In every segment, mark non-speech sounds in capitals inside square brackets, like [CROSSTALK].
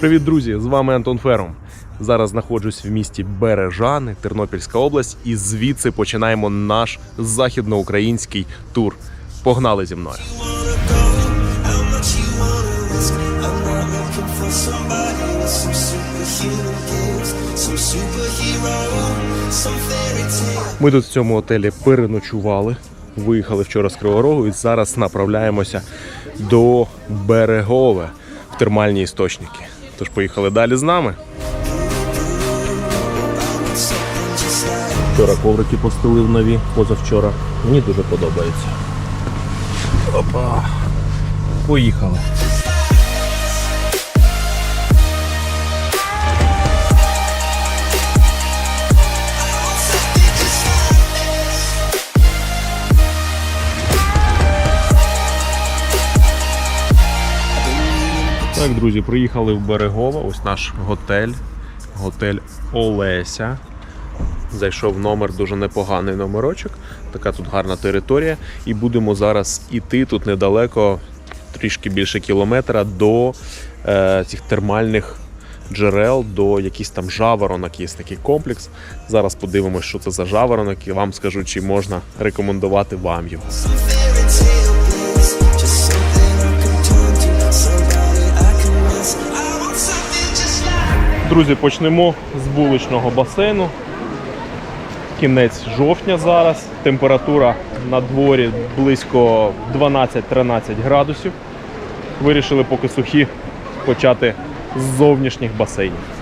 Привіт, друзі! З вами Антон Ферум. Зараз знаходжусь в місті Бережани, Тернопільська область, і звідси починаємо наш західноукраїнський тур. Погнали зі мною! Ми тут в цьому готелі переночували. Виїхали вчора з Кривого Рогу і зараз направляємося до Берегове термальні істочники. Тож поїхали далі з нами. Вчора коврики постелив нові, позавчора. Мені дуже подобається. Опа. Поїхали. Так, друзі, приїхали в Берегово. Ось наш готель. Готель Олеся. Зайшов номер, дуже непоганий номерочок. Така тут гарна територія. І будемо зараз іти тут недалеко, трішки більше кілометра до е, цих термальних джерел, до якийсь там жаворонок. Є такий комплекс. Зараз подивимось, що це за жаворонок, і вам скажу, чи можна рекомендувати вам його. Друзі, почнемо з вуличного басейну. Кінець жовтня зараз. Температура на дворі близько 12-13 градусів. Вирішили поки сухі почати з зовнішніх басейнів.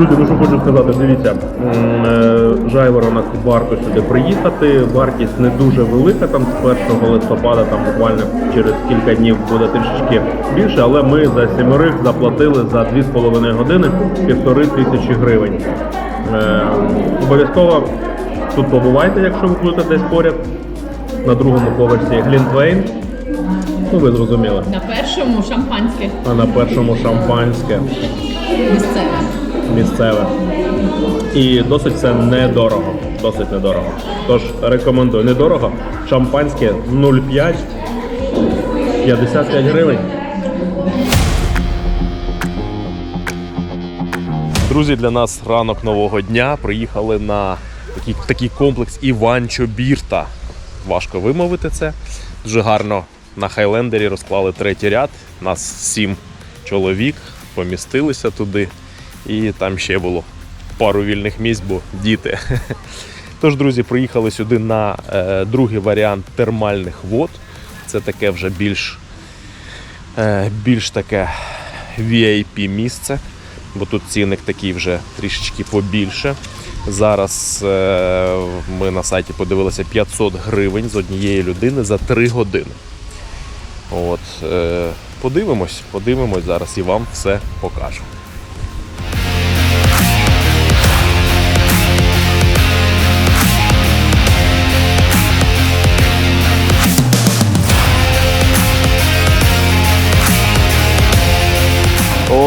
Друзі, ну що хочу сказати, дивіться, е, жайворонок варто сюди приїхати. Вартість не дуже велика, там з 1 листопада, там буквально через кілька днів буде трішечки більше, але ми за сімерих заплатили за 2,5 години півтори тисячі гривень. Е, обов'язково тут побувайте, якщо ви будете десь поряд. На другому поверсі Глінтвейн. Ну, ви зрозуміли. На першому шампанське А на першому шампанське місцеве. Місцеве. І досить це недорого. Досить недорого. Тож рекомендую. Недорого. Шампанське 0,5 55 гривень. Друзі, для нас ранок нового дня. Приїхали на такий, такий комплекс Іванчо Бірта. Важко вимовити це. Дуже гарно на Хайлендері розклали третій ряд. Нас сім чоловік помістилися туди. І там ще було пару вільних місць, бо діти. [LAUGHS] Тож, друзі, приїхали сюди на е, другий варіант термальних вод. Це таке вже більш, е, більш таке VIP місце, бо тут цінник такий вже трішечки побільше. Зараз е, ми на сайті подивилися 500 гривень з однієї людини за 3 години. От, подивимось, подивимось зараз і вам все покажу.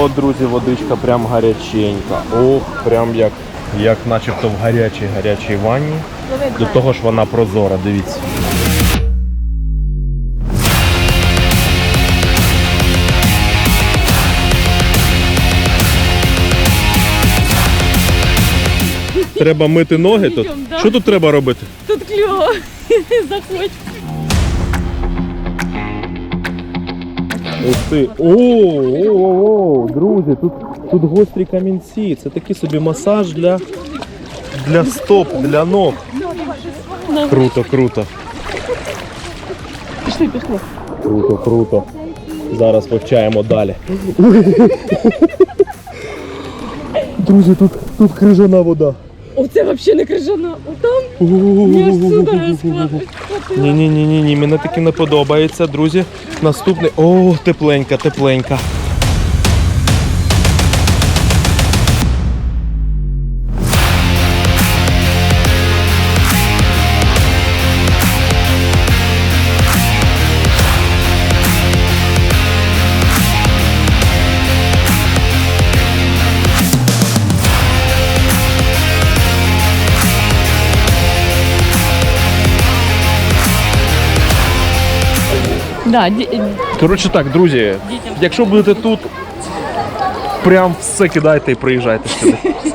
О, друзі, водичка прям гаряченька. Ох, прям як, як начебто в гарячій гарячій ванні. До того ж вона прозора, дивіться. Треба мити ноги тут. Що тут треба робити? Тут кльово. [LAUGHS] Заходь. Ти. О, о, о, о, друзі, тут, тут гострі камінці. Це такий собі масаж для, для стоп, для ног. Круто, круто. Пішли, пішли. Круто, круто. Зараз вивчаємо далі. Друзі, тут, тут крижана вода. Оце взагалі не крижана. Отам я аж судороги схватила. Ні, ні, ні, мені таки не подобається, друзі. Наступний. О, тепленька, тепленька. Да, ді- Коротше так, друзі, якщо будете тут, прям все кидайте і приїжджайте сюди. [LAUGHS]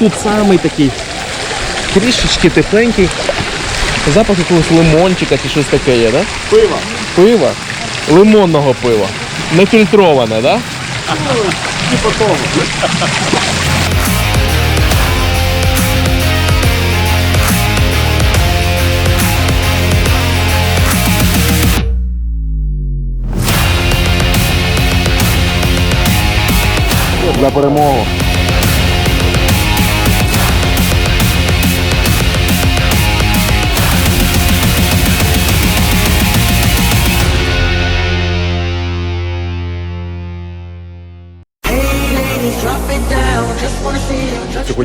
тут самий такий трішечки тепленький. Запах якогось лимончика чи щось таке є, да? Пива. Пива? Лимонного пива. Нефільтроване, да? За перемогу.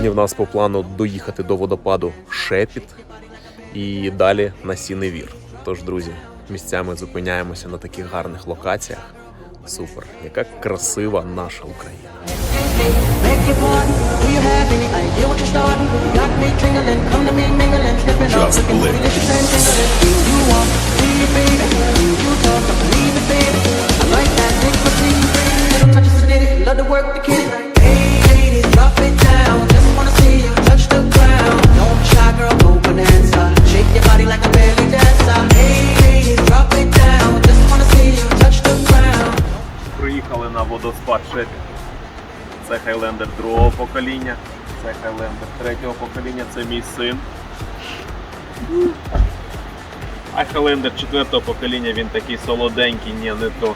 Сьогодні в нас по плану доїхати до водопаду Шепіт і далі на Сіневір. Tож, друзі, місцями зупиняємося на таких гарних локаціях. Супер, яка красива наша Україна. Beg Хайлендер другого покоління, це Хайлендер третього покоління, це мій син. А Хайлендер четвертого покоління він такий солоденький, ні, не то.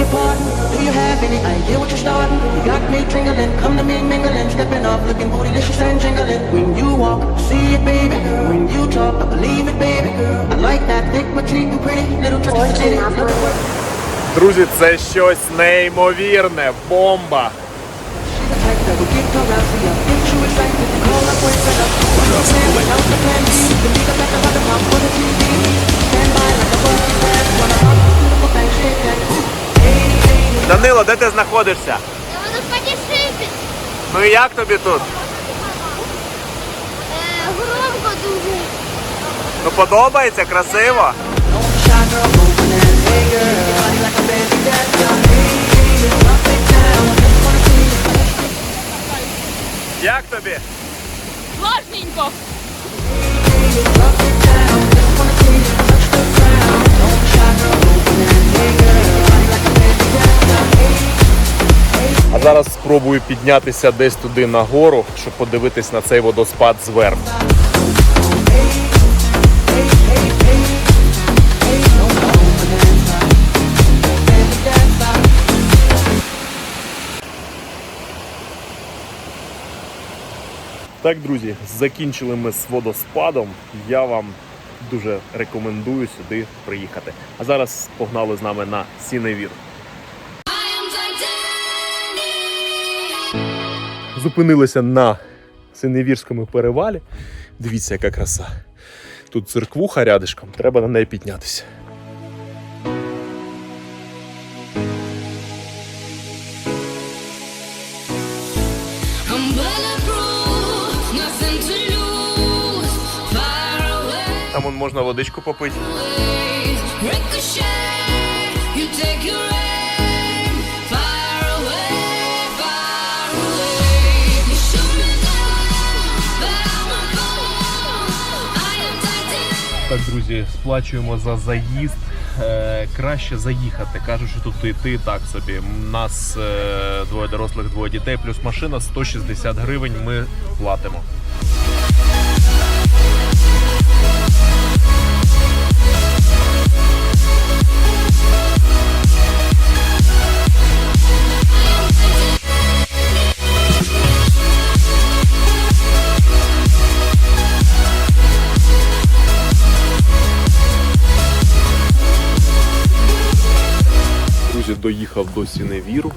your pardon. Do you have any idea what you're starting? You got me tingling, come to me mingling, stepping off, looking bootylicious and jingling. When you walk, see it, baby. When you talk, I believe it, baby. I like that thick, petite, and pretty little touches of titty. Love to work Друзі, це щось неймовірне, бомба! the type that will get around. Данило, де ти знаходишся? На водоспаді Шипіт. Ну і як тобі тут? Е, громко дуже. Ну подобається, красиво? Shy girl, go зараз спробую піднятися десь туди нагору, щоб подивитись на цей водоспад зверху. Так, друзі, закінчили ми з водоспадом. Я вам дуже рекомендую сюди приїхати. А зараз погнали з нами на Сіневір. Зупинилися на Синевірському перевалі. Дивіться, яка краса. Тут церквуха рядишком, треба на неї піднятися. Там можна водичку попити. Так, друзі, сплачуємо за заїзд. Е, краще заїхати. Кажуть, що тут йти так собі. У нас е, двоє дорослих, двоє дітей, плюс машина 160 гривень. Ми платимо. Доїхав до Сіневіру.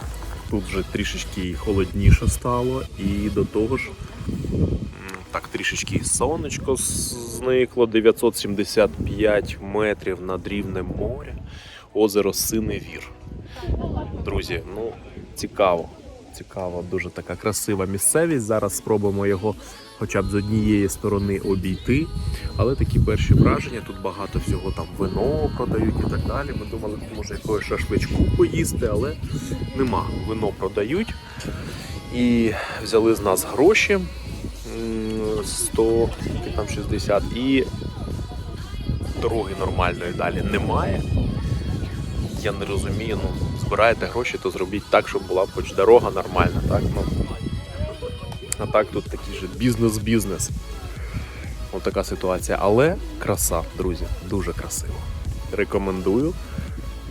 Тут вже трішечки холодніше стало, і до того ж, так трішечки сонечко зникло 975 метрів над рівнем моря. Озеро Синевір. Друзі, ну цікаво. Цікаво, дуже така красива місцевість. Зараз спробуємо його хоча б з однієї сторони обійти. Але такі перші враження, тут багато всього там вино продають і так далі. Ми думали, може якогось шашличку поїсти, але нема. Вино продають. І взяли з нас гроші м, 100, там 60 і дороги нормальної далі немає. Я не розумію, ну збираєте гроші, то зробіть так, щоб була хоч дорога нормальна, так? Ну, а так тут такий же бізнес-бізнес. Ось така ситуація. Але краса, друзі, дуже красиво. Рекомендую.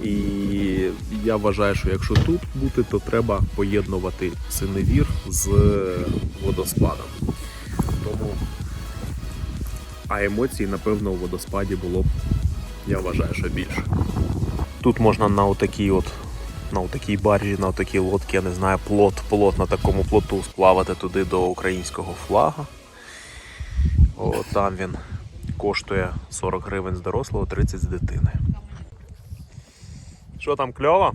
І я вважаю, що якщо тут бути, то треба поєднувати синевір з водоспадом. Тому а емоцій, напевно, у водоспаді було б, я вважаю, що більше. Тут можна на отакій от на отакій баржі, на такій лодці, я не знаю, плот, плот на такому плоту сплавати туди до українського флага. О, там він коштує 40 гривень з дорослого, 30 з дитини. Що там кльово?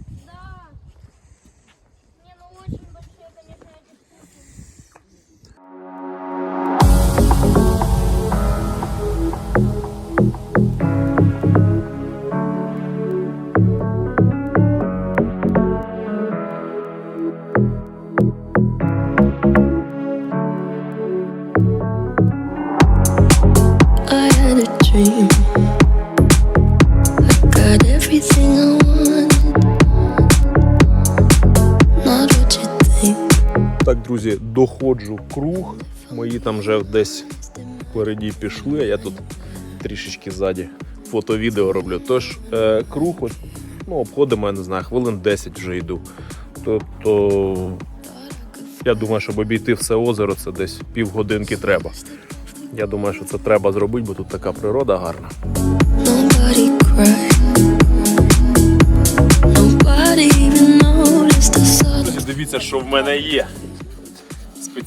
Доходжу круг. Мої там вже десь впереді пішли, а я тут трішечки ззаді фото-відео роблю. Тож е, круг, от, ну, обходимо, я не знаю, хвилин 10 вже йду. Тобто, я думаю, щоб обійти все озеро, це десь півгодинки треба. Я думаю, що це треба зробити, бо тут така природа гарна. Дивіться, що в мене є.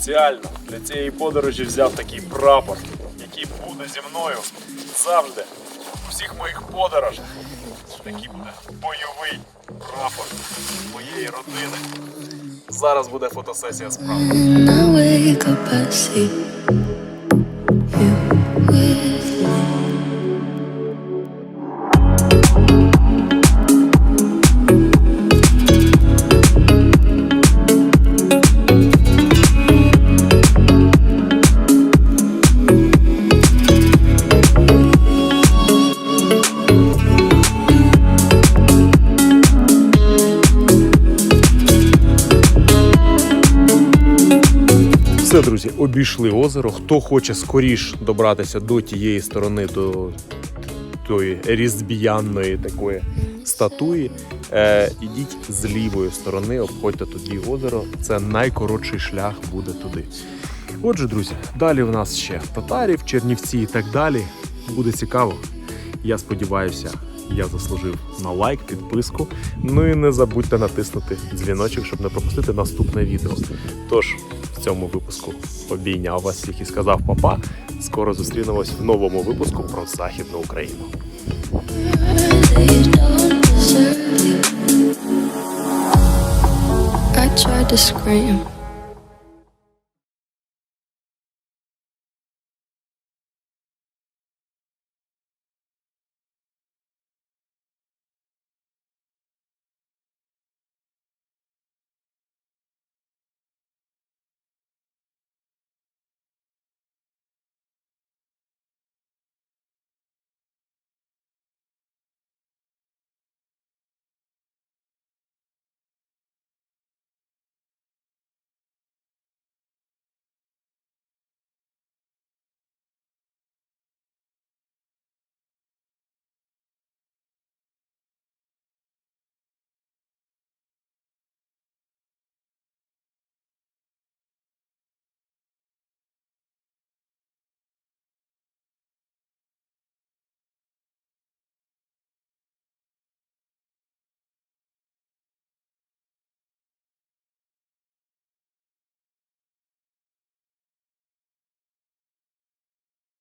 Спеціально для цієї подорожі взяв такий прапор, який буде зі мною завжди у всіх моїх подорожах. Такий буде бойовий прапор моєї родини. Зараз буде фотосесія справді. Обійшли озеро. Хто хоче скоріш добратися до тієї сторони, до тої різбіянної такої статуї, е, ідіть з лівої сторони, обходьте тоді озеро. Це найкоротший шлях буде туди. Отже, друзі, далі в нас ще татарів, Чернівці і так далі. Буде цікаво. Я сподіваюся, я заслужив на лайк, підписку. Ну і не забудьте натиснути дзвіночок, щоб не пропустити наступне відео. Тож цьому випуску обійняв вас всіх і сказав папа. Скоро зустрінемось в новому випуску про Західну Україну. I tried to scream.